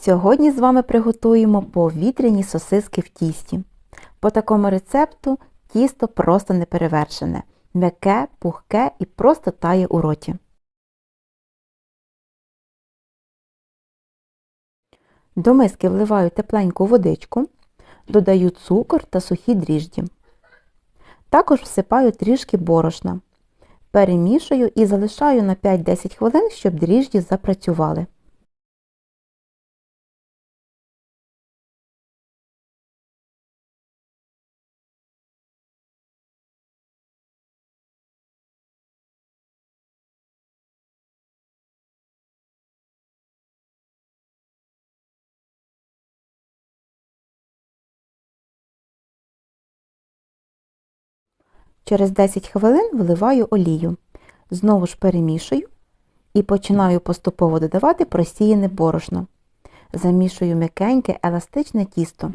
Сьогодні з вами приготуємо повітряні сосиски в тісті. По такому рецепту тісто просто неперевершене, м'яке, пухке і просто тає у роті. До миски вливаю тепленьку водичку, додаю цукор та сухі дріжджі. Також всипаю трішки борошна. Перемішую і залишаю на 5-10 хвилин, щоб дріжджі запрацювали. Через 10 хвилин вливаю олію. Знову ж перемішую і починаю поступово додавати просіяне борошно. Замішую м'якеньке еластичне тісто.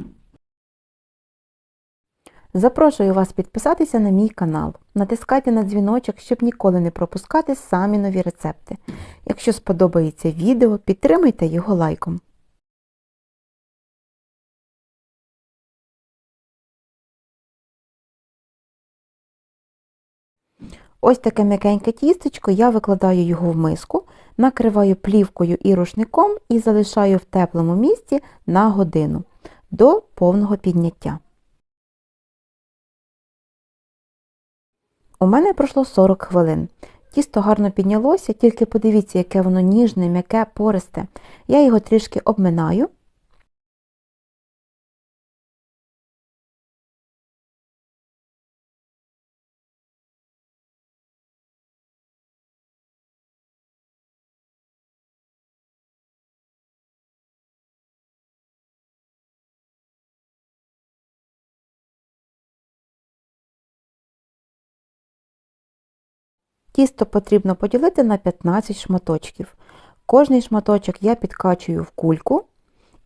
Запрошую вас підписатися на мій канал. Натискайте на дзвіночок, щоб ніколи не пропускати самі нові рецепти. Якщо сподобається відео, підтримуйте його лайком. Ось таке м'якеньке тістечко, я викладаю його в миску, накриваю плівкою і рушником і залишаю в теплому місці на годину до повного підняття. У мене пройшло 40 хвилин. Тісто гарно піднялося, тільки подивіться, яке воно ніжне, м'яке, пористе. Я його трішки обминаю. Тісто потрібно поділити на 15 шматочків. Кожний шматочок я підкачую в кульку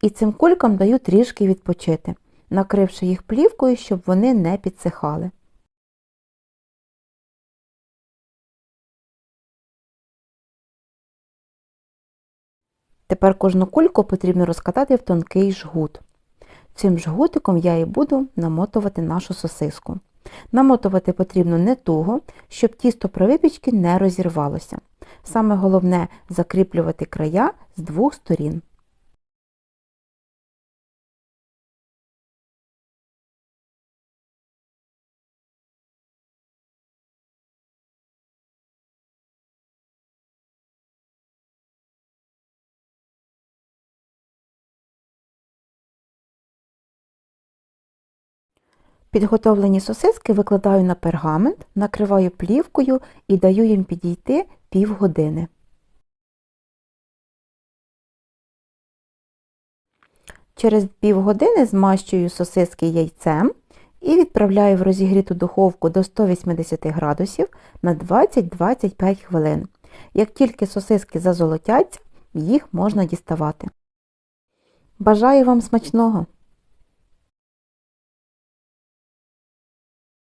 і цим кулькам даю трішки відпочити, накривши їх плівкою, щоб вони не підсихали. Тепер кожну кульку потрібно розкатати в тонкий жгут. Цим жгутиком я і буду намотувати нашу сосиску. Намотувати потрібно не туго, щоб тісто при випічці не розірвалося. Саме головне закріплювати края з двох сторін. Підготовлені сосиски викладаю на пергамент, накриваю плівкою і даю їм підійти півгодини. Через півгодини змащую сосиски яйцем і відправляю в розігріту духовку до 180 градусів на 20-25 хвилин. Як тільки сосиски зазолотяться, їх можна діставати. Бажаю вам смачного!